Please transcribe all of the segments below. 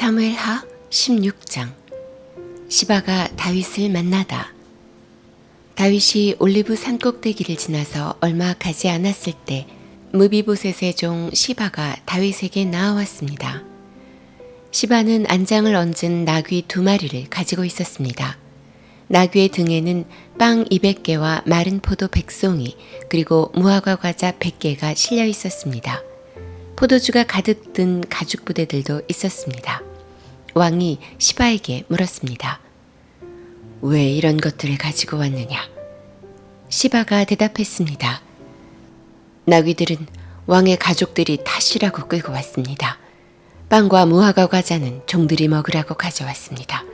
사무엘하 16장 시바가 다윗을 만나다 다윗이 올리브 산 꼭대기를 지나서 얼마 가지 않았을 때 무비보셋의 종 시바가 다윗에게 나아왔습니다. 시바는 안장을 얹은 나귀 두 마리를 가지고 있었습니다. 나귀의 등에는 빵 200개와 마른 포도 100송이 그리고 무화과 과자 100개가 실려 있었습니다. 포도주가 가득 든 가죽 부대들도 있었습니다. 왕이 시바에게 물었습니다. 왜 이런 것들을 가지고 왔느냐? 시바가 대답했습니다. 나귀들은 왕의 가족들이 탓이라고 끌고 왔습니다. 빵과 무화과 과자는 종들이 먹으라고 가져왔습니다.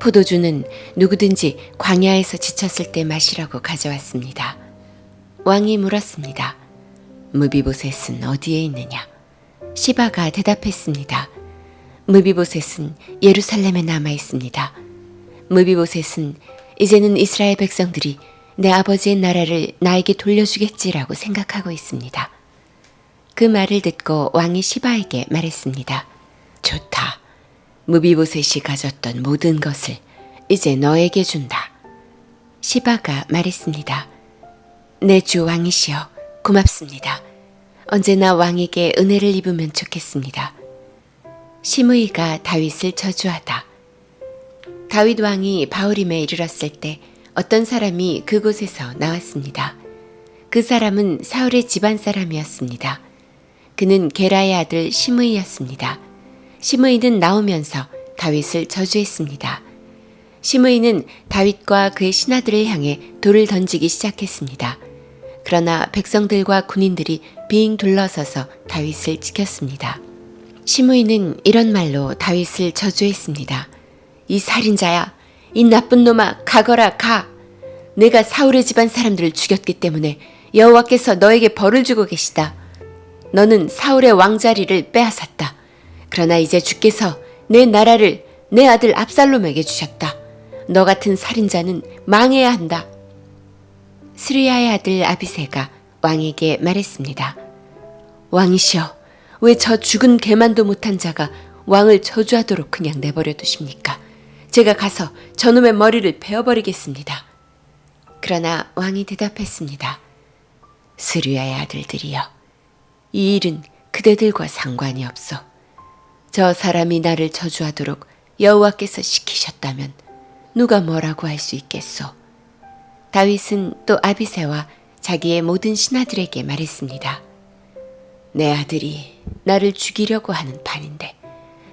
포도주는 누구든지 광야에서 지쳤을 때 마시라고 가져왔습니다. 왕이 물었습니다. 무비보셋은 어디에 있느냐? 시바가 대답했습니다. 무비보셋은 예루살렘에 남아 있습니다. 무비보셋은 이제는 이스라엘 백성들이 내 아버지의 나라를 나에게 돌려주겠지라고 생각하고 있습니다. 그 말을 듣고 왕이 시바에게 말했습니다. 좋다. 무비보셋이 가졌던 모든 것을 이제 너에게 준다. 시바가 말했습니다. 내 주 왕이시여 고맙습니다. 언제나 왕에게 은혜를 입으면 좋겠습니다. 시므이가 다윗을 저주하다. 다윗 왕이 바울임에 이르렀을 때 어떤 사람이 그곳에서 나왔습니다. 그 사람은 사울의 집안 사람이었습니다. 그는 게라의 아들 시므이였습니다. 시므이는 나오면서 다윗을 저주했습니다. 시므이는 다윗과 그의 신하들을 향해 돌을 던지기 시작했습니다. 그러나 백성들과 군인들이 빙 둘러서서 다윗을 지켰습니다. 시므이는 이런 말로 다윗을 저주했습니다. 이 살인자야, 이 나쁜 놈아, 가거라 가. 내가 사울의 집안 사람들을 죽였기 때문에 여호와께서 너에게 벌을 주고 계시다. 너는 사울의 왕자리를 빼앗았다. 그러나 이제 주께서 내 나라를 내 아들 압살롬에게 주셨다. 너 같은 살인자는 망해야 한다. 스리야의 아들 아비세가 왕에게 말했습니다. 왕이시여, 왜 저 죽은 개만도 못한 자가 왕을 저주하도록 그냥 내버려 두십니까? 제가 가서 저놈의 머리를 베어버리겠습니다. 그러나 왕이 대답했습니다. 스리야의 아들들이여, 이 일은 그대들과 상관이 없어. 저 사람이 나를 저주하도록 여호와께서 시키셨다면 누가 뭐라고 할 수 있겠소? 다윗은 또 아비세와 자기의 모든 신하들에게 말했습니다. 내 아들이 나를 죽이려고 하는 판인데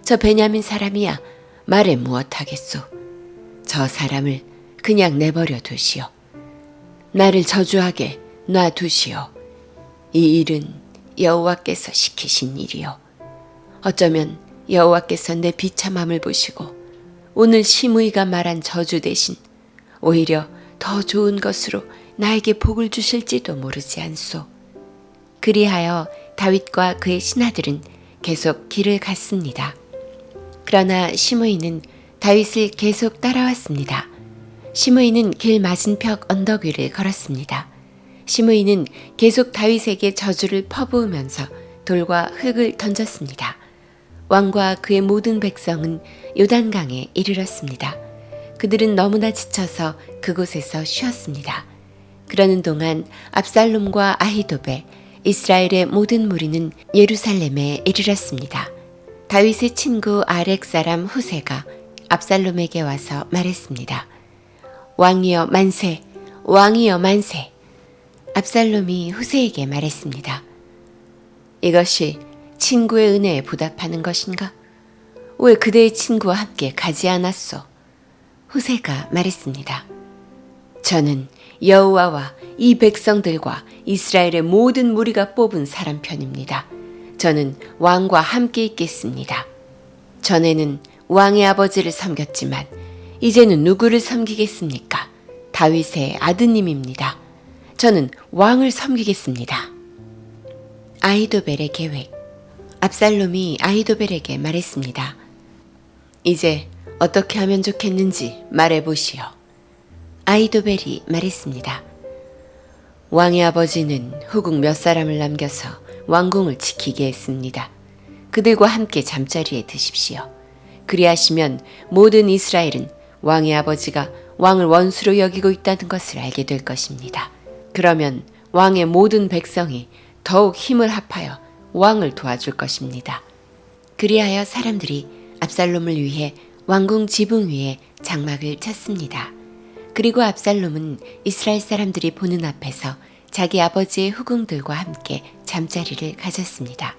저 베냐민 사람이야 말에 무엇하겠소? 저 사람을 그냥 내버려 두시오. 나를 저주하게 놔두시오. 이 일은 여호와께서 시키신 일이요. 어쩌면 여호와께서 내 비참함을 보시고 오늘 시므이가 말한 저주 대신 오히려 더 좋은 것으로 나에게 복을 주실지도 모르지 않소. 그리하여 다윗과 그의 신하들은 계속 길을 갔습니다. 그러나 시므이는 다윗을 계속 따라왔습니다. 시므이는 길 맞은벽 언덕 위를 걸었습니다. 시므이는 계속 다윗에게 저주를 퍼부으면서 돌과 흙을 던졌습니다. 왕과 그의 모든 백성은 요단강에 이르렀습니다. 그들은 너무나 지쳐서 그곳에서 쉬었습니다. 그러는 동안 압살롬과 아히도베, 이스라엘의 모든 무리는 예루살렘에 이르렀습니다. 다윗의 친구 아렉 사람 후세가 압살롬에게 와서 말했습니다. 왕이여 만세, 왕이여 만세. 압살롬이 후세에게 말했습니다. 이것이 친구의 은혜에 보답하는 것인가? 왜 그대의 친구와 함께 가지 않았소? 후세가 말했습니다. 저는 여호와와 이 백성들과 이스라엘의 모든 무리가 뽑은 사람 편입니다. 저는 왕과 함께 있겠습니다. 전에는 왕의 아버지를 섬겼지만 이제는 누구를 섬기겠습니까? 다윗의 아드님입니다. 저는 왕을 섬기겠습니다. 아이도벨의 계획. 압살롬이 아이도벨에게 말했습니다. 이제 어떻게 하면 좋겠는지 말해보시오. 아이도벨이 말했습니다. 왕의 아버지는 후궁 몇 사람을 남겨서 왕궁을 지키게 했습니다. 그들과 함께 잠자리에 드십시오. 그리하시면 모든 이스라엘은 왕의 아버지가 왕을 원수로 여기고 있다는 것을 알게 될 것입니다. 그러면 왕의 모든 백성이 더욱 힘을 합하여 왕을 도와줄 것입니다. 그리하여 사람들이 압살롬을 위해 왕궁 지붕 위에 장막을 쳤습니다. 그리고 압살롬은 이스라엘 사람들이 보는 앞에서 자기 아버지의 후궁들과 함께 잠자리를 가졌습니다.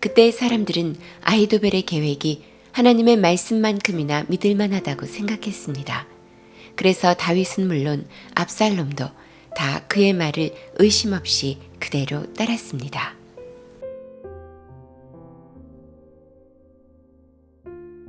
그때 사람들은 아히도벨의 계획이 하나님의 말씀만큼이나 믿을 만하다고 생각했습니다. 그래서 다윗은 물론 압살롬도 다 그의 말을 의심 없이 그대로 따랐습니다.